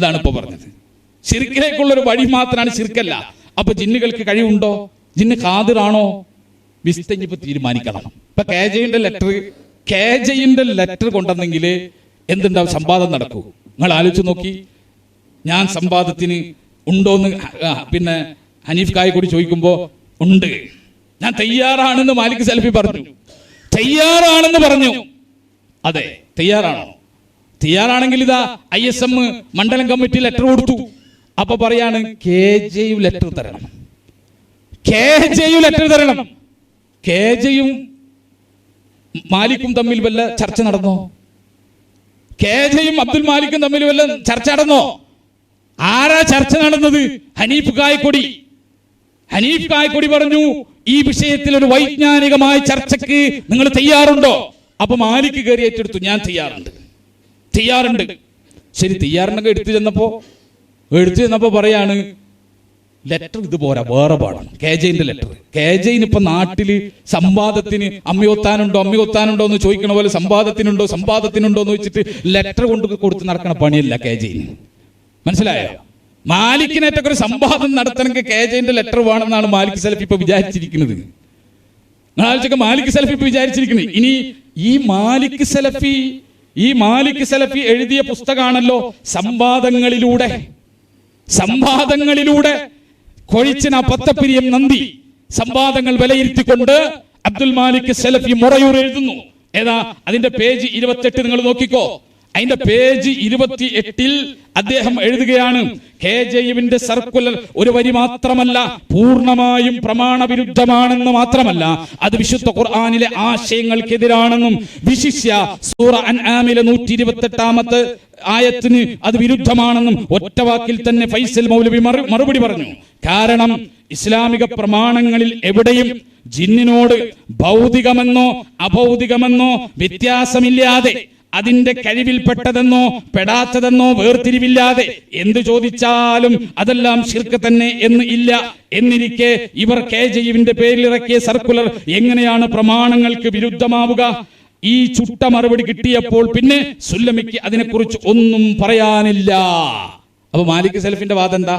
ഇതാണ് ഇപ്പൊ പറഞ്ഞത്. ശിർക്കിലേക്കുള്ളൊരു വഴി മാത്രമാണ് ശിർക്കല്ല. അപ്പൊ ജിന്നുകൾക്ക് കഴിവുണ്ടോ? ജിന്ന് ഖാദിറാണോ? വിസ്തഞ്ഞിപ്പോ തീരുമാനിക്കണം. ഇപ്പൊ കേജയുടെ ലെറ്റർ കേജയുടെ ലെറ്റർ കൊണ്ടെന്നെങ്കിൽ എന്തുണ്ടാവും? സംവാദം നടക്കൂ. നിങ്ങൾ ആലോചിച്ച് നോക്കി. ഞാൻ സംവാദത്തിന് ഉണ്ടോന്ന് പിന്നെ ഹനീഫ് കായ കൂടി ചോദിക്കുമ്പോ ഉണ്ട്. ഞാൻ തയ്യാറാണെന്ന് മാലിക് സെൽഫി പറഞ്ഞു. തയ്യാറാണെന്ന് പറഞ്ഞു. അതെ തയ്യാറാണോ? തയ്യാറാണെങ്കിൽ ഇതാ ഐ എസ് എം മണ്ഡലം കമ്മിറ്റി ലെറ്റർ കൊടുത്തു. അപ്പൊ പറയാണ് കെ ജെയു ലെറ്റർ തരണം. കെ ജെയു ലെറ്റർ തരണം. കെ ജെയും മാലിക്കും തമ്മിൽ വല്ല ചർച്ച നടന്നോ? കെ ജെയും അബ്ദുൽ മാലിക്കും തമ്മിൽ വല്ല ചർച്ച നടന്നോ? ആരാ ചർച്ച നടന്നത്? ഹനീഫ് കായക്കൊടി. ഹനീഫ് കായക്കൊടി പറഞ്ഞു ഈ വിഷയത്തിൽ ഒരു വൈജ്ഞാനികമായ ചർച്ചക്ക് നിങ്ങൾ തയ്യാറുണ്ടോ? അപ്പൊ മാലിക്ക് കയറി ഏറ്റെടുത്തു ഞാൻ തയ്യാറുണ്ട്. തയ്യാറുണ്ട് ശരി തയ്യാറുണ്ടെങ്കിൽ എടുത്തു ചെന്നപ്പോ എടുത്തു ചെന്നപ്പോ പറയാണ് ലെറ്റർ ഇത് പോരാ വേറെ പാടാണ്. കെ ജെയിന്റെ ലെറ്റർ കെ ജെയിൻ ഇപ്പൊ നാട്ടിൽ സംവാദത്തിന് അമ്മയൊത്താനുണ്ടോ അമ്മയൊത്താനുണ്ടോ എന്ന് ചോദിക്കണ പോലെ സംവാദത്തിനുണ്ടോ സംവാദത്തിനുണ്ടോ എന്ന് വെച്ചിട്ട് ലെറ്റർ കൊണ്ട് കൊടുത്ത് നടക്കണ പണിയല്ല കെ ജെയിൻ മനസ്സിലായോ? മാലിക്കിനേറ്റൊക്കെ ഒരു സംവാദം നടത്തണമെങ്കിൽ കെ ജെയിന്റെ ലെറ്റർ വേണമെന്നാണ് മാലിക് സലഫി ഇപ്പൊ വിചാരിച്ചിരിക്കുന്നത്. നിങ്ങളാഴ്ചക്ക് മാലിക് സലഫി ഇപ്പൊ വിചാരിച്ചിരിക്കുന്നത്. ഇനി ഈ മാലിക് സലഫി ഈ മാലിക് സലഫി എഴുതിയ പുസ്തകമാണല്ലോ സംവാദങ്ങളിലൂടെ സംവാദങ്ങളിലൂടെ കൊഴിച്ചിന പത്തപ്പിരിയം നന്ദി. സംവാദങ്ങൾ വിലയിരുത്തിക്കൊണ്ട് അബ്ദുൽ മാലിക് സലഫി മുറയൂർ എഴുതുന്നു. ഏതാ? അതിന്റെ പേജ് ഇരുപത്തെട്ട് നിങ്ങൾ നോക്കിക്കോ. അതിന്റെ പേജ് ഇരുപത്തി എട്ടിൽ അദ്ദേഹം എഴുതുകയാണ് കെ ജെയുവിന്റെ സർക്കുലർ ഒരു വരി മാത്രമല്ല പൂർണമായും പ്രമാണവിരുദ്ധമാണെന്ന് മാത്രമല്ല അത് വിശുദ്ധ ഖുർആാനിലെ ആശയങ്ങൾക്കെതിരാണെന്നും വിശിഷ്യ സൂറ അൻആമിലെ നൂറ്റി ഇരുപത്തി എട്ടാമത്തെ ആയത്തിന് അത് വിരുദ്ധമാണെന്നും ഒറ്റ വാക്കിൽ തന്നെ ഫൈസൽ മൗലവി മറുപടി പറഞ്ഞു. കാരണം ഇസ്ലാമിക പ്രമാണങ്ങളിൽ എവിടെയും ജിന്നിനോട് ഭൗതികമെന്നോ അഭൗതികമെന്നോ വ്യത്യാസമില്ലാതെ അതിന്റെ കഴിവിൽപ്പെട്ടതെന്നോ പെടാത്തതെന്നോ വേർതിരിവില്ലാതെ എന്ത് ചോദിച്ചാലും അതെല്ലാം ശിർക്ക് തന്നെ എന്ന് ഇല്ല. എന്നിരിക്കെ ഇവർ കെ ജയുവിന്റെ പേരിലിറക്കിയ സർക്കുലർ എങ്ങനെയാണ് പ്രമാണങ്ങൾക്ക് വിരുദ്ധമാവുക? ഈ ചുട്ട മറുപടി കിട്ടിയപ്പോൾ പിന്നെ സുല്ലമിക്ക് അതിനെക്കുറിച്ച് ഒന്നും പറയാനില്ല. അപ്പൊ മാലിക് സെൽഫിന്റെ വാദം എന്താ?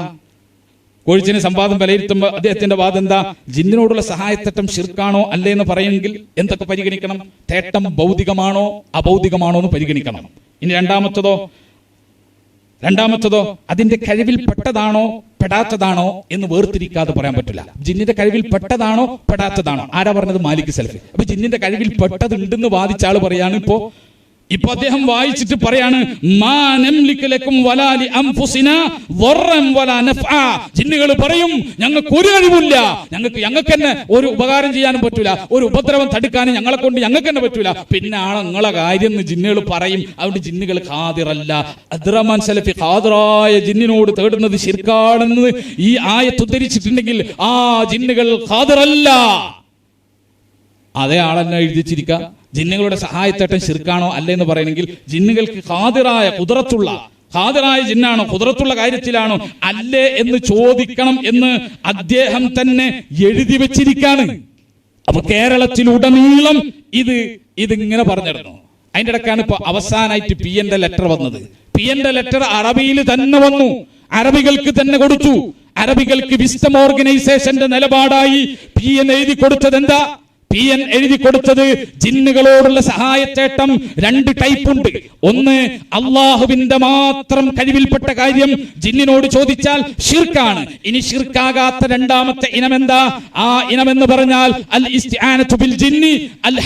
കോഴിച്ചിന് സംവാദം വിലയിരുത്തുമ്പോൾ അദ്ദേഹത്തിന്റെ വാദം എന്താ ജിന്നിനോടുള്ള സഹായത്തട്ടം ശിർക്കാണോ അല്ലേ എന്ന് പറയുമെങ്കിൽ എന്തൊക്കെ പരിഗണിക്കണം? തേട്ടം ഭൗതികമാണോ അഭൗതികമാണോ എന്ന് പരിഗണിക്കണം. ഇനി രണ്ടാമത്തതോ? രണ്ടാമത്തതോ? അതിന്റെ കഴിവിൽ പെട്ടതാണോ പെടാത്തതാണോ എന്ന് വേർതിരിക്കാതെ പറയാൻ പറ്റില്ല. ജിന്നിന്റെ കഴിവിൽ പെട്ടതാണോ പെടാത്തതാണോ? ആരാ പറഞ്ഞത്? മാലിക് സെൽഫി അപ്പൊ ജിന്നിന്റെ കഴിവിൽ പെട്ടതുണ്ടെന്ന് വാദിച്ച ആൾ പറയാണ് ഇപ്പോ ഇപ്പൊ അദ്ദേഹം വായിച്ചിട്ട് പറയാണ് ജിന്നുകൾ പറയും ഞങ്ങൾക്ക് ഒരു കഴിവില്ല ഞങ്ങൾക്ക് ഞങ്ങൾക്ക് തന്നെ ഒരു ഉപകാരം ചെയ്യാനും പറ്റൂല ഒരു ഉപദ്രവം തടുക്കാനും ഞങ്ങളെ കൊണ്ട് ഞങ്ങൾക്ക് തന്നെ പറ്റൂല. പിന്നെ ആണ് നിങ്ങളെ കാര്യം എന്ന് ജിന്നുകൾ പറയും അതുകൊണ്ട് ജിന്നുകൾ ഖാദിറല്ല. അദ്റമാൻ സലഫി ഖാദിറായ ജിന്നിനോട് തേടുന്നത് ശിർക്കാണെന്ന് ഈ ആയത്ത് ഉദ്ധരിച്ചിട്ടുണ്ടെങ്കിൽ ആ ജിന്നുകൾ ഖാദിറല്ല. അതേ ആളെന്നെ എഴുതിച്ചിരിക്കുക ജിന്നുകളുടെ സഹായത്തേട്ടൻ ശിർക്കാണോ അല്ലെന്ന് പറയണമെങ്കിൽ ജിന്നുകൾക്ക് ഹാതിറായ കുതിരത്തുള്ള ഹാദിറായ ജിന്നാണോ കുതിരത്തുള്ള കാര്യത്തിലാണോ അല്ലേ എന്ന് ചോദിക്കണം എന്ന് അദ്ദേഹം തന്നെ എഴുതി വെച്ചിരിക്കാണ്. അപ്പൊ കേരളത്തിലുടനീളം ഇത് ഇതിങ്ങനെ പറഞ്ഞിരുന്നു. അതിന്റെ ഇടക്കാണ് ഇപ്പൊ അവസാനായിട്ട് പി എന്റെ ലെറ്റർ വന്നത്. പി എന്റെ ലെറ്റർ അറബിയിൽ തന്നെ വന്നു. അറബികൾക്ക് തന്നെ കൊടുത്തു. അറബികൾക്ക് വിസ്റ്റം ഓർഗനൈസേഷന്റെ നിലപാടായി പി എൻ എഴുതി കൊടുത്തത് എന്താ പി എൻ എഴുതി കൊടുത്തത് ജിന്നുകളോടുള്ള സഹായത്തേട്ടം രണ്ട് ടൈപ്പ് ഉണ്ട്. ഒന്ന് അള്ളാഹുവിന്റെ മാത്രം കഴിവിൽപ്പെട്ട കാര്യം ജിന്നിനോട് ചോദിച്ചാൽ ഷിർക്കാണ് ഇനി ഷിർക്കാകാത്ത രണ്ടാമത്തെ ഇനം എന്താ? ആ ഇനം എന്ന് പറഞ്ഞാൽ അൽ ബിൽ ജിന്നി അൽ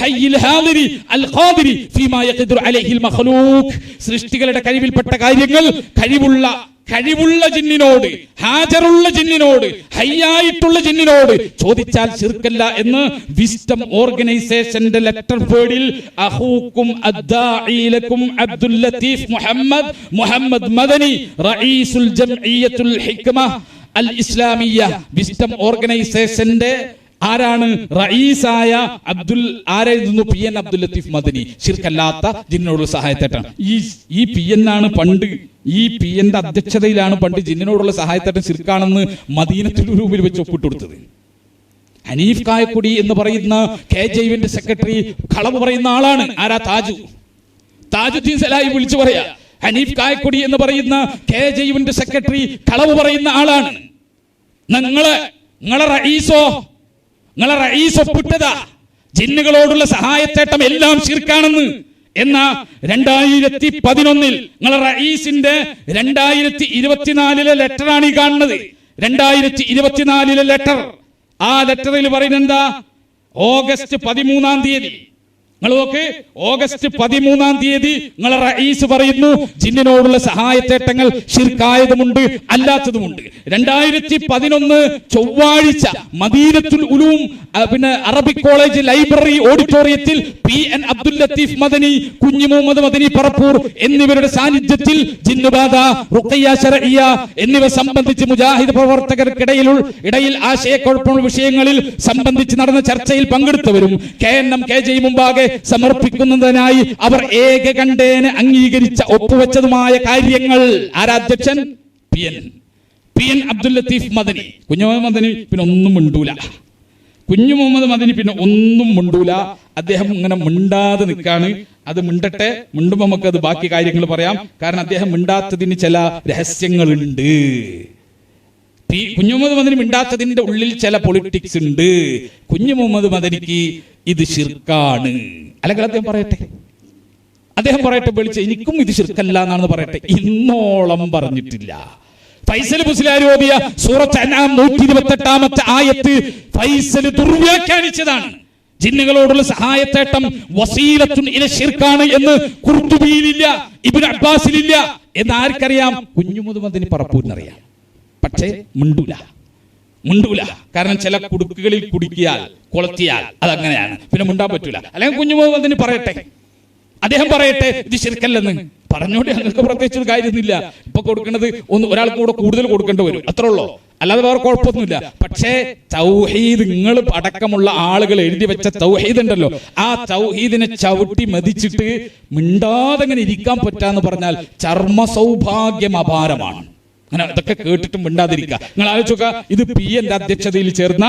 ഹാദിരി അൽ ഖാദിരി ഫീമാ അലൈഹിൽ സൃഷ്ടികളുടെ കഴിവിൽപ്പെട്ട കാര്യങ്ങൾ കഴിവുള്ള കഴിവുള്ള ജിന്നിനോട് ഹാജറുള്ള ജിന്നിനോട് ഹയ്യായിട്ടുള്ള ജിന്നിനോട് ചോദിച്ചാൽ ചെറുക്കല്ല എന്ന് വിസ്റ്റം ഓർഗനൈസേഷന്റെ ലെറ്റർ പേഡിൽ അഹൂക്കും അദ്ദാഇലക്കും അബ്ദുൽ ലത്തീഫ് മുഹമ്മദ് മുഹമ്മദ് മദനി റഈസുൽ ജംഇയ്യത്തുൽ ഹിക്മ അൽ ഇസ്ലാമിയ വിസ്റ്റം ഓർഗനൈസേഷന്റെ ആരാണ്? റഈസായ അബ്ദുൽ ആരായിരുന്നു പി എൻ അബ്ദുൽ ലത്തീഫ് മദനി. ശിർക്കല്ലാത്ത ജിന്നിനോടുള്ള സഹായത്തേട്ടാണ്. ഈ ഈ പി എൻ ആണ് പണ്ട് ഈ പി എന്റെ അധ്യക്ഷതയിലാണ് പണ്ട് ജിന്നിനോടുള്ള സഹായത്തേട്ടൻ സിർക്കാണെന്ന് മദീനത്തിൽ രൂപയിൽ വെച്ച് ഒപ്പിട്ട് കൊടുത്തത് ഹനീഫ് കായക്കുടി എന്ന് പറയുന്ന കെ ജൈവിന്റെ സെക്രട്ടറി കളവ് പറയുന്ന ആളാണ്. ആരാ? താജു. താജുദ്ദീൻ സലായി വിളിച്ചു പറയാ ഹനീഫ് കായക്കുടി എന്ന് പറയുന്ന കെ ജെ യുവിന്റെ സെക്രട്ടറി കളവ് പറയുന്ന ആളാണ്. നിങ്ങളെ നിങ്ങളെ റഈസോ നിങ്ങളെ റഈസ് ഒപ്പിട്ടതാ. ജിന്നുകളോടുള്ള സഹായത്തേട്ടം എല്ലാം ശിർക്കാണെന്ന് എന്ന രണ്ടായിരത്തി പതിനൊന്നിൽ നിങ്ങളെ റയീസിന്റെ രണ്ടായിരത്തി ഇരുപത്തിനാലിലെ ലെറ്ററാണ് ഈ കാണുന്നത്. രണ്ടായിരത്തി ഇരുപത്തിനാലിലെ ലെറ്റർ. ആ ലെറ്ററിൽ പറയുന്നത് എന്താ? ഓഗസ്റ്റ് പതിമൂന്നാം തീയതി. നിങ്ങൾ നോക്ക് ഓഗസ്റ്റ് പതിമൂന്നാം തീയതി നിങ്ങളെ റഈസ് പറയുന്നു. ജിന്നിനോടുള്ള സഹായത്തേട്ടങ്ങൾ ഷിർക്കായതുമുണ്ട് അല്ലാത്തതുമുണ്ട്. രണ്ടായിരത്തി പതിനൊന്ന് ചൊവ്വാഴ്ച മദീനത്തുൽ ഉലൂം പിന്നെ അറബിക് കോളേജ് ലൈബ്രറി ഓഡിറ്റോറിയത്തിൽ പി എൻ അബ്ദുൽ ലത്തീഫ് മദനി കുഞ്ഞു മുഹമ്മദ് മദനി പറപ്പൂർ എന്നിവരുടെ സാന്നിധ്യത്തിൽ ജിന്നുബാധ റുഖയ്യ ശരഇയ്യ എന്നിവ സംബന്ധിച്ച് മുജാഹിദ് പ്രവർത്തകർക്കിടയിൽ ഇടയിൽ ആശയക്കുഴപ്പമുള്ള വിഷയങ്ങളിൽ സംബന്ധിച്ച് നടന്ന ചർച്ചയിൽ പങ്കെടുത്തവരും K N M K J മുമ്പാകെ സമർപ്പിക്കുന്നതിനായി അവർ ഏക ഏകകണ്ഠേന അംഗീകരിച്ച ഒപ്പുവെച്ചതുമായ കാര്യങ്ങൾ. ആരാധ്യക്ഷൻ? P N P N Abdul Latheef Madani. Kunhu Muhammad Madani പിന്നെ ഒന്നും മിണ്ടൂല. കുഞ്ഞു മുഹമ്മദ് മദനി പിന്നെ ഒന്നും മിണ്ടൂല. അദ്ദേഹം ഇങ്ങനെ മിണ്ടാതെ നിൽക്കാണ്. അത് മിണ്ടട്ടെ. മിണ്ടുമ്പോൾ നമുക്ക് അത് ബാക്കി കാര്യങ്ങൾ പറയാം. കാരണം അദ്ദേഹം മിണ്ടാത്തതിന് ചില രഹസ്യങ്ങളുണ്ട്. പി കുഞ്ഞുമുഹമ്മദ് മദനി മിണ്ടാത്തതിന്റെ ഉള്ളിൽ ചില പൊളിറ്റിക്സ് ഉണ്ട്. കുഞ്ഞു മുഹമ്മദ് മദനിക്ക് ഇത് ശിർക്കാണ്. അല്ലെങ്കിൽ അദ്ദേഹം പറയട്ടെ? അദ്ദേഹം പറയട്ടെ വിളിച്ച് എനിക്കും ഇത് ശിർക്കല്ല എന്നാണെന്ന് പറയട്ടെ? ഇന്നോളം പറഞ്ഞിട്ടില്ല. ഫൈസൽ മുസ്ലിയാർ ഓതിയ സൂറത്ത് അനാം നൂറ്റി ഇരുപത്തി എട്ടാമത്തെ ആയത്ത് ഫൈസൽ ദുർവ്യാഖ്യാനിച്ചതാണ്. ജിന്നുകളോടുള്ള സഹായത്തേട്ടം വസീലത്തുൻ ഇല ശിർക്കാണ് എന്ന് കുർത്തുബിയിലില്ല ഇബ്നു അബ്ബാസിലില്ല എന്ന് ആർക്കറിയാം? കുഞ്ഞുമുതുമതിന് പറപ്പൂരിനറിയാം. പക്ഷേ മിണ്ടൂല. മുണ്ടൂല. കാരണം ചില കുടുക്കുകളിൽ കുടുക്കിയാൽ കൊളത്തിയാൽ അതങ്ങനെയാണ്. പിന്നെ മുണ്ടാൻ പറ്റൂല. അല്ലെങ്കിൽ കുഞ്ഞുമുഹമ്മദിന് പറയട്ടെ. അദ്ദേഹം പറയട്ടെ ഇത് ശരിക്കല്ലെന്ന്. പറഞ്ഞോണ്ട് ഞങ്ങൾക്ക് പ്രത്യേകിച്ച് ഒരു കാര്യമൊന്നുമില്ല. ഇപ്പൊ കൊടുക്കുന്നത് ഒന്ന് ഒരാൾക്ക് കൂടെ കൂടുതൽ കൊടുക്കേണ്ടി വരും. അത്രേ ഉള്ളൂ. അല്ലാതെ വേറെ കുഴപ്പമൊന്നുമില്ല. പക്ഷേ തൗഹീദ് നിങ്ങൾ അടക്കമുള്ള ആളുകൾ എഴുതി വെച്ച തൗഹീദ് ഉണ്ടല്ലോ. ആ തൗഹീദിനെ ചവിട്ടി മതിച്ചിട്ട് മിണ്ടാതെ ഇങ്ങനെ ഇരിക്കാൻ പറ്റാന്ന് പറഞ്ഞാൽ ചർമ്മ സൗഭാഗ്യം അപാരമാണ്. അങ്ങനെ ഇതൊക്കെ കേട്ടിട്ടും മിണ്ടാതിരിക്കുക. നിങ്ങൾ ആലോചിക്കുക ഇത് പി എന്റെ അധ്യക്ഷതയിൽ ചേർന്ന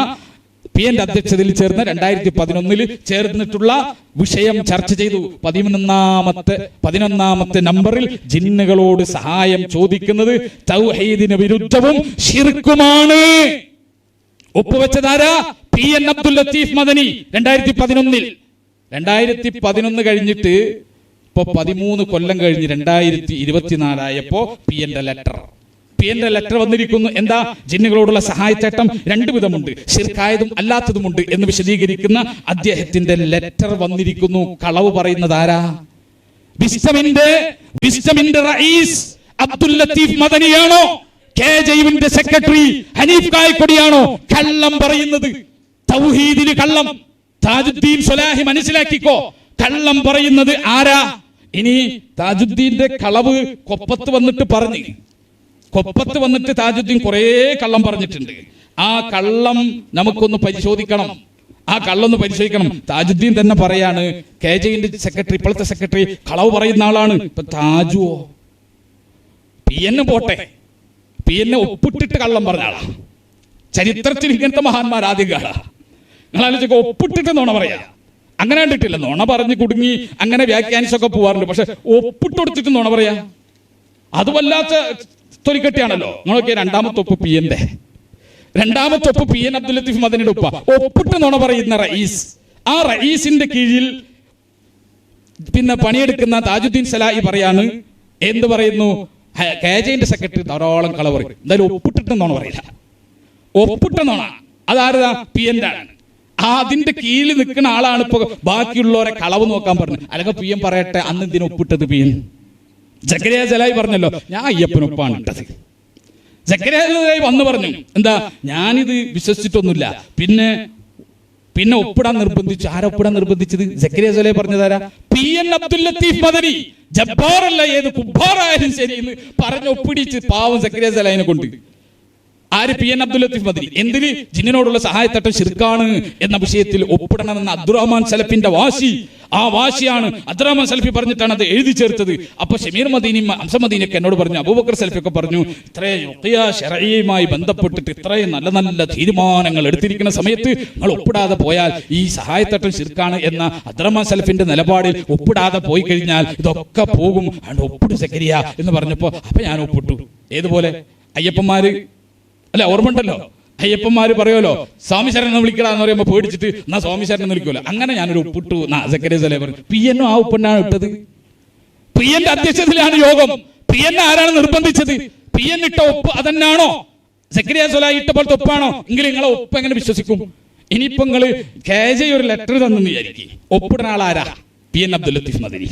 പി എന്റെ അധ്യക്ഷതയിൽ ചേർന്ന രണ്ടായിരത്തി പതിനൊന്നിൽ ചേർന്നിട്ടുള്ള വിഷയം ചർച്ച ചെയ്തു. പതിനൊന്നാമത്തെ പതിനൊന്നാമത്തെ നമ്പറിൽ ജിന്നുകളോട് സഹായം ചോദിക്കുന്നത് തൗഹീദിന് വിരുദ്ധവും ഷിർക്കുമാണ് ഒപ്പുവെച്ചതാരാ? പി എൻ അബ്ദുൽ ലത്തീഫ് മദനി രണ്ടായിരത്തി പതിനൊന്നിൽ രണ്ടായിരത്തി പതിനൊന്ന് കഴിഞ്ഞിട്ട് ഇപ്പൊ പതിമൂന്ന് കൊല്ലം കഴിഞ്ഞ് രണ്ടായിരത്തി ഇരുപത്തിനാലായപ്പോ പി എന്റെ ലെറ്റർ പി ലെറ്റർ വന്നിരിക്കുന്നു. എന്താ? ജിന്നുകളോടുള്ള സഹായത്തേട്ടം രണ്ടു വിധമുണ്ട് ശിർക്കായതും അല്ലാത്തതുമുണ്ട് എന്ന് വിശദീകരിക്കുന്ന അദ്ദേഹത്തിന്റെ ലെറ്റർ വന്നിരിക്കുന്നു. കളവ് പറയുന്നത് ആരാ? വിസ്റ്റമിന്റെ വിസ്റ്റമിന്റെ റയീസ് അബ്ദുൽ ലത്തീഫ് മദനിയാണോ? കെ ജൈവിന്റെ സെക്രട്ടറി ഹനീഫ് കായക്കൊടിയാണോ? കള്ളം പറയുന്നത്. തൗഹീദിന് കള്ളം. താജുദ്ദീൻ സ്വലാഹി മനസ്സിലാക്കിക്കോ. കള്ളം പറയുന്നത് ആരാ? ഇനി താജുദ്ദീന്റെ കളവ് കൊപ്പത്ത് വന്നിട്ട് പറഞ്ഞു. കൊപ്പത്ത് വന്നിട്ട് താജുദ്ദീൻ കുറേ കള്ളം പറഞ്ഞിട്ടുണ്ട്. ആ കള്ളം നമുക്കൊന്ന് പരിശോധിക്കണം. ആ കള്ളൊന്ന് പരിശോധിക്കണം. താജുദ്ദീൻ തന്നെ പറയാണ് കെ ജെയിന്റെ സെക്രട്ടറി ഇപ്പോഴത്തെ സെക്രട്ടറി കളവ് പറയുന്ന ആളാണ്. ഇപ്പൊ താജുവോ? പി എന്നെ പോട്ടെ. പി എന്നെ ഒപ്പിട്ടിട്ട് കള്ളം പറഞ്ഞ ആളാ. ചരിത്രത്തിൽ ഇങ്ങനത്തെ മഹാന്മാർ ആദ്യം കാണാ. നിങ്ങൾ ആലോചിക്കുക ഒപ്പിട്ടിട്ട് നോണ പറയാ. അങ്ങനെ കണ്ടിട്ടില്ല. നോണ പറഞ്ഞ് കുടുങ്ങി അങ്ങനെ വ്യാഖ്യാനിച്ചൊക്കെ പോവാറുണ്ട്. പക്ഷെ ഒപ്പിട്ട് കൊടുത്തിട്ട് നോണ പറയാ. അത് വല്ലാത്ത തൊലിക്കെട്ടിയാണല്ലോ. നിങ്ങളൊക്കെ രണ്ടാമത്തെ ഒപ്പ് പി എന്റെ. രണ്ടാമത്തെ ഒപ്പ് പി എൻ അബ്ദുൽ ലത്തീഫ് മദനിയുടെ ഒപ്പ ഒപ്പിട്ട് നോണ പറയുന്ന റയീസ്. ആ റയീസിന്റെ കീഴിൽ പിന്നെ പണിയെടുക്കുന്ന താജുദ്ദീൻ സലാഹി പറയാണ്. എന്ത് പറയുന്നു? കേജയിന്റെ സെക്രട്ടറി ധാരാളം കള പറയും. എന്തായാലും ഒപ്പിട്ടിട്ടെന്നാണ് പറയില്ല. ഒപ്പിട്ടെന്നാണ് അതാരതാ? പി എന്റെ ആണ് ആ അതിന്റെ കീഴിൽ നിൽക്കുന്ന ആളാണ് ഇപ്പൊ ബാക്കിയുള്ളവരെ കളവ് നോക്കാൻ പറഞ്ഞത്. അല്ലെങ്കിൽ പി എം പറയട്ടെ അന്ന് ഇതിന് ഒപ്പിട്ടത് പി എൻ? ജക്കരിയ ജലായി പറഞ്ഞല്ലോ ഞാൻ അയ്യപ്പനൊപ്പാണ് ഇട്ടത് ജക്കരിയ ജലായി വന്നു പറഞ്ഞു എന്താ ഞാനിത് വിശ്വസിച്ചിട്ടൊന്നുമില്ല. പിന്നെ പിന്നെ ഒപ്പിടാൻ നിർബന്ധിച്ചു ആരാ ഒപ്പിടാൻ നിർബന്ധിച്ചത്? ജക്കരിയ ജലായി പറഞ്ഞതാരാ പി. എൻ. അബ്ദുൽ ലത്തീഫ് മദനി ജബ്ബാറല്ല ഏത് കുബ്ബാറായാലും ശരി എന്ന് പറഞ്ഞ് ഒപ്പിടിച്ച് പാവം ജക്കരിയ ജലായിനെ കൊണ്ട്. ആര് പി എൻ അബ്ദുൽ ലത്തീഫ് മദനി എന്തിന്? ജിന്നിനോടുള്ള സഹായത്തട്ടം ശിർക്കാണ് എന്ന വിഷയത്തിൽ ഒപ്പിടണമെന്ന അബ്ദുറഹ്മാൻ സലഫിന്റെ വാശി. ആ വാശിയാണ് അബ്ദുറഹ്മാൻ സലഫി പറഞ്ഞിട്ടാണ് അത് എഴുതി ചേർത്തത്. അപ്പൊ ഷമീർ മദീനിയും അംസ മദീനൊക്കെ എന്നോട് പറഞ്ഞു അബൂബക്കർ സലഫി ഒക്കെ പറഞ്ഞു ഇത്രയും ബന്ധപ്പെട്ടിട്ട് ഇത്രയും നല്ല നല്ല തീരുമാനങ്ങൾ എടുത്തിരിക്കുന്ന സമയത്ത് നിങ്ങൾ ഒപ്പിടാതെ പോയാൽ ഈ സഹായത്തട്ടം ശിർക്കാണ് എന്ന അബ്ദുറഹ്മാൻ സലഫിന്റെ നിലപാടിൽ ഒപ്പിടാതെ പോയി കഴിഞ്ഞാൽ ഇതൊക്കെ പോകും. അതുകൊണ്ട് ഒപ്പിട് സക്കരിയ എന്ന് പറഞ്ഞപ്പോ അപ്പൊ ഞാൻ ഒപ്പിട്ടു. ഏതുപോലെ? അയ്യപ്പന്മാര്? അല്ല ഓർമ്മണ്ടല്ലോ അയ്യപ്പന്മാര് പറയുമല്ലോ സ്വാമി ശരൺ എന്ന് വിളിക്കടാ എന്ന് പറയുമ്പോൾ പേടിച്ചിട്ട് എന്നാ സ്വാമി ശരൺ എന്ന് വിളിക്കുമല്ലോ അങ്ങനെ ഞാനൊരു ഒപ്പിട്ടു നാ സക്കരേ സലേ പറഞ്ഞു. പി എന്നും ആ ഉപ്പണ്ണാണ് ഇട്ടത്. പി എന്റെ അധ്യക്ഷതയിലാണ് യോഗം. പി എൻ ആരാണ് നിർബന്ധിച്ചത്? പി എൻ ഇട്ട ഉപ്പ് അതന്നാണോ? സെക്രട്ടറി സൊല ഇട്ട പോലത്തെ ഒപ്പാണോ എങ്കിൽ നിങ്ങളെ ഒപ്പ് എങ്ങനെ വിശ്വസിക്കും? ഇനിയിപ്പോ നിങ്ങൾ കെ ജെ ഒരു ലെറ്റർ തന്നു വിചാരിക്കും. ഒപ്പിടുന്ന ആളാരാ? P N Abdul Latheef Madani.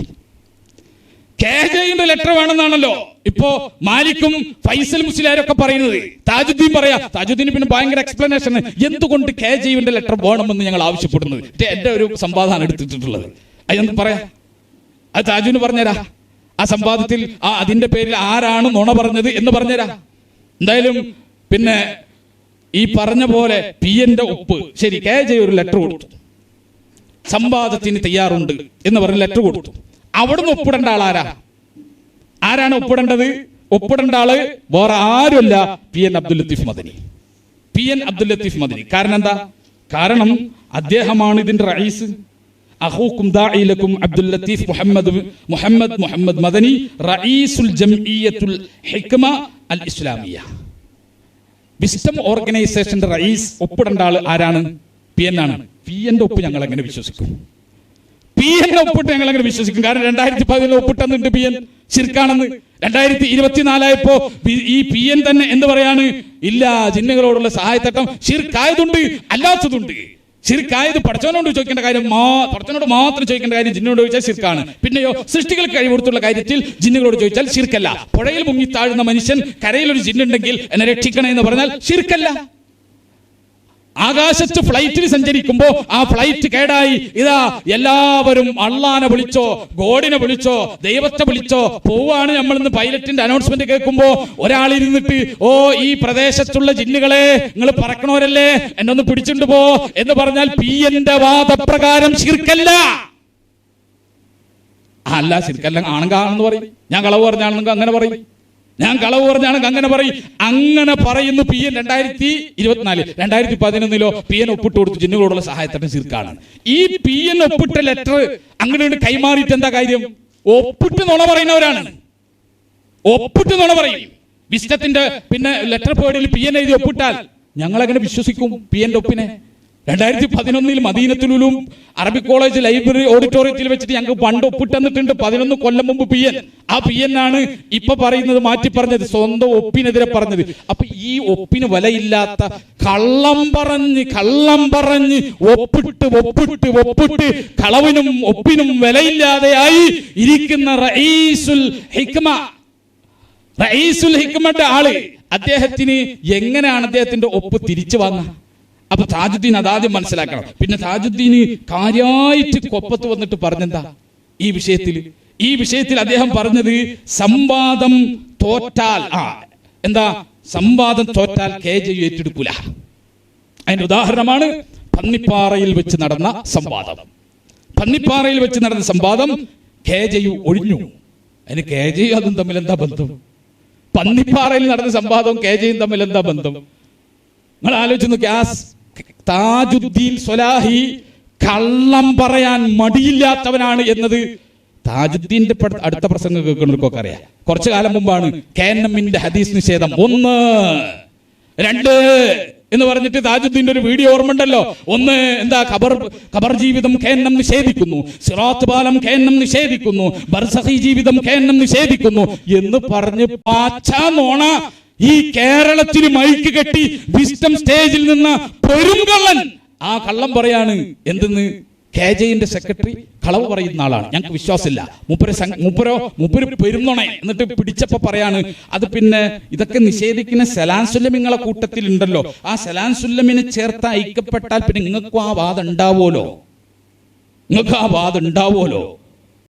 K ജെയുടെ ലെറ്റർ വേണമെന്നാണല്ലോ. ഇപ്പോ മാലിക്കും ഫൈസൽ മുസ്ലിയാരൊക്കെ പറയുന്നത്. താജുദ്ദീൻ പറയാ താജുദ്ദീൻ പിന്നെ ഭയങ്കര എക്സ്പ്ലനേഷൻ എന്തുകൊണ്ട് കെ ജെയുടെ ലെറ്റർ വേണമെന്ന് ഞങ്ങൾ ആവശ്യപ്പെടുന്നത്? എന്റെ ഒരു സംവാദമാണ് എടുത്തിട്ടുള്ളത്. അതെന്ത് പറയാ? അത് താജുവിന് പറഞ്ഞുതരാ. ആ സംവാദത്തിൽ ആ അതിന്റെ പേരിൽ ആരാണ് നുണ പറഞ്ഞത് എന്ന് പറഞ്ഞുതരാ. എന്തായാലും പിന്നെ ഈ പറഞ്ഞ പോലെ പി എന്റെ ഒപ്പ്. ശരി കെ ജെ ഒരു ലെറ്റർ കൊടുത്തു. സംവാദത്തിന് തയ്യാറുണ്ട് എന്ന് പറഞ്ഞ് ലെറ്റർ കൊടുത്തു. അവിടുന്ന് ഒപ്പിടേണ്ട ആരാ ആരാണ് ഒപ്പിടേണ്ടത്? ഒപ്പിടേണ്ട ആൾ വേറെ ആരുമല്ല. P N Abdul Latheef Madani. P N Abdul Latheef Madani. കാരണം എന്താ? കാരണം അദ്ദേഹമാണ് ഇതിന്റെ റൈസ് അഹൂക്കും ദാഇലക്കും അബ്ദുൽ ലത്തീഫ് മുഹമ്മദ് മുഹമ്മദ് മുഹമ്മദ് മദനി റഈസുൽ ജംഇയത്തുൽ ഹിക്മ അൽ ഇസ്ലാമിയ വിസ്റ്റം ഓർഗനൈസേഷന്റെ റയീസ് ഒപ്പിടേണ്ട ആൾ ആരാണ്? പി എൻ ആണ്. പി എന്റെ ഒപ്പ് ഞങ്ങൾ എങ്ങനെ വിശ്വസിക്കും? പി എൻ ഒപ്പിട്ട് ഞങ്ങൾ അങ്ങനെ വിശ്വസിക്കും. കാരണം രണ്ടായിരത്തി പതിനൊന്ന് ഒപ്പിട്ടെന്നുണ്ട് പി എൻ. ശിർക്കാണെന്ന് രണ്ടായിരത്തി ഇരുപത്തിനാലായപ്പോ ഈ പി എൻ തന്നെ എന്ത് പറയാണ്. ഇല്ല ജിന്നുകളോടുള്ള സഹായത്തട്ടം ശിർക്കായതുണ്ട് അല്ലാത്തതുണ്ട്. ശിർക്കായത് പഠിച്ചവനോട് ചോദിക്കേണ്ട കാര്യം മാ പഠിച്ചവനോട് മാത്രം ചോദിക്കേണ്ട കാര്യം ജിന്നോട് ചോദിച്ചാൽ ശിർക്കാണ്. പിന്നെയോ സൃഷ്ടികൾ കഴിവുകൊടുത്തുള്ള കാര്യത്തിൽ ജിന്നുകളോട് ചോദിച്ചാൽ ശിർക്കല്ല. പുഴയിൽ മുങ്ങി താഴുന്ന മനുഷ്യൻ കരയിൽ ഒരു ജിന്നുണ്ടെങ്കിൽ എന്നെ രക്ഷിക്കണേ എന്ന് പറഞ്ഞാൽ ഷിർക്കല്ല ആകാശത്ത് ഫ്ലൈറ്റിൽ സഞ്ചരിക്കുമ്പോ ആ ഫ്ലൈറ്റ് കേടായി. ഇതാ എല്ലാവരും അള്ളാനെ വിളിച്ചോ ഗോഡിനെ വിളിച്ചോ ദൈവത്തെ വിളിച്ചോ പോവാണ് നമ്മൾ ഇന്ന് പൈലറ്റിന്റെ അനൗൺസ്മെന്റ് കേൾക്കുമ്പോ. ഒരാൾ ഇരുന്നിട്ട് ഓ ഈ പ്രദേശത്തുള്ള ജിന്നുകളെ നിങ്ങൾ പറക്കണവരല്ലേ? എന്നെ ഒന്ന് പിടിച്ചിട്ട് പോ. എന്ന് പറഞ്ഞാൽ പി എന്റെ വാദപ്രകാരം ശിർക്കല്ല. അല്ല ശരിക്കല്ല ആണെന്ന് പറയും. ഞാൻ കളവ് പറഞ്ഞാണെങ്കിൽ അങ്ങനെ പറയും. ഞാൻ കളവ് പറഞ്ഞാണെങ്കിൽ അങ്ങനെ പറയും. അങ്ങനെ പറയുന്നു പി എൻ രണ്ടായിരത്തി ഇരുപത്തിനാല്. രണ്ടായിരത്തി പതിനൊന്നിലോ പി എൻ ഒപ്പിട്ട് കൊടുത്തു ജിന്നുകളോടുള്ള സഹായത്തിന് ശിർക്കാണ്. ഈ പി എൻ ഒപ്പിട്ട ലെറ്റർ അങ്ങനെ കൈമാറിയിട്ട് എന്താ കാര്യം? ഒപ്പിട്ട് നുണ പറയുന്നവരാണ്. ഒപ്പിട്ട് നുണ പറയും. വിസ്റ്റത്തിന്റെ പിന്നെ ലെറ്റർ പേഡിൽ പി എൻ എഴുതി ഒപ്പിട്ടാൽ ഞങ്ങൾ എങ്ങനെ വിശ്വസിക്കും പി എന്റെ ഒപ്പിനെ. രണ്ടായിരത്തി പതിനൊന്നിൽ മദീനത്തിലും അറബി കോളേജ് ലൈബ്രറി ഓഡിറ്റോറിയത്തിൽ വെച്ചിട്ട് ഞങ്ങൾക്ക് പണ്ട് ഒപ്പിട്ടെന്നിട്ടുണ്ട്. പതിനൊന്ന് കൊല്ലം മുമ്പ് പി എൻ. ആ പി എൻ ആണ് ഇപ്പൊ പറയുന്നത് മാറ്റി പറഞ്ഞത് സ്വന്തം ഒപ്പിനെതിരെ പറഞ്ഞത്. അപ്പൊ ഈ ഒപ്പിന് വിലയില്ലാത്ത കള്ളം പറഞ്ഞ് കള്ളം പറഞ്ഞ് ഒപ്പിട്ട് ഒപ്പിട്ട് ഒപ്പിട്ട് കളവിനും ഒപ്പിനും വിലയില്ലാതെയായി ഇരിക്കുന്ന റഈസുൽ ഹിക്മ. റഈസുൽ ഹിക്മന്റെ ആൾ അദ്ദേഹത്തിന് എങ്ങനെയാണ് അദ്ദേഹത്തിന്റെ ഒപ്പ് തിരിച്ചു വാങ്ങുക അപ്പൊ താജുദ്ദീൻ അതാദ്യം മനസ്സിലാക്കണം. പിന്നെ താജുദ്ദീന് കാര്യമായിട്ട് കൊപ്പത്ത് വന്നിട്ട് പറഞ്ഞെന്താ? ഈ വിഷയത്തിൽ ഈ വിഷയത്തിൽ അദ്ദേഹം പറഞ്ഞത് സംവാദം തോറ്റാൽ ആ എന്താ? സംവാദം തോറ്റാൽ കെ ജെ യു ഏറ്റെടുക്കൂല. അതിന്റെ ഉദാഹരണമാണ് പന്നിപ്പാറയിൽ വെച്ച് നടന്ന സംവാദം. പന്നിപ്പാറയിൽ വെച്ച് നടന്ന സംവാദം കെ ജെ യു ഒഴിഞ്ഞു. അതിന് കെ ജെ യു അതും തമ്മിൽ എന്താ ബന്ധം? പന്നിപ്പാറയിൽ നടന്ന സംവാദവും കെ ജെയും തമ്മിൽ എന്താ ബന്ധം? നിങ്ങൾ ആലോചിച്ച് നോക്കി ആ താജുദ്ദീൻ സൊലാഹി കള്ളം പറയാൻ മടിയില്ലാത്തവനാണ് എന്നത് താജുദ്ദീന്റെ അടുത്ത പ്രസംഗം കേൾക്കുന്നവർക്കൊക്കെ അറിയാം. കുറച്ചു കാലം മുമ്പാണ് കെ എൻ എമ്മിന്റെ ഹദീസ് നിഷേധം ഒന്ന് രണ്ട് എന്ന് പറഞ്ഞിട്ട് താജുദ്ദീന്റെ ഒരു വീഡിയോ ഓർമ്മണ്ടല്ലോ ഒന്ന് എന്താ ഖബർ ഖബർ ജീവിതം കേന്നം നിഷേധിക്കുന്നു. സിറാത്ത് പാലം കേന്നം നിഷേധിക്കുന്നു. ബർസഹി ജീവിതം കേന്നം നിഷേധിക്കുന്നു എന്ന് പറഞ്ഞ് പാച്ചാ നോണ ഈ കേരളത്തിൽ മൈക്ക് കെട്ടി വിസ്റ്റം സ്റ്റേജിൽ നിന്ന് പെരുംകള്ളൻ ആ കള്ളം പറയാണ് എന്തെന്ന്? കെ ജെന്റെ സെക്രട്ടറി കളവ് പറയുന്ന ആളാണ്. ഞങ്ങൾക്ക് വിശ്വാസമില്ല. മുപ്പര മുപ്പരോ മുപ്പര് പെരുന്നോണേ എന്നിട്ട് പിടിച്ചപ്പോ പറയാണ്. അത് പിന്നെ ഇതൊക്കെ നിഷേധിക്കുന്ന സലാൻ സുല്ലമിങ്ങളെ കൂട്ടത്തിൽ ഉണ്ടല്ലോ ആ സലാൻസുല്ലമിനെ ചേർത്ത് ഐക്യപ്പെട്ടാൽ പിന്നെ നിങ്ങൾക്കും ആ വാദം ഉണ്ടാവുമല്ലോ. നിങ്ങൾക്ക് ആ വാദം ഉണ്ടാവുമല്ലോ.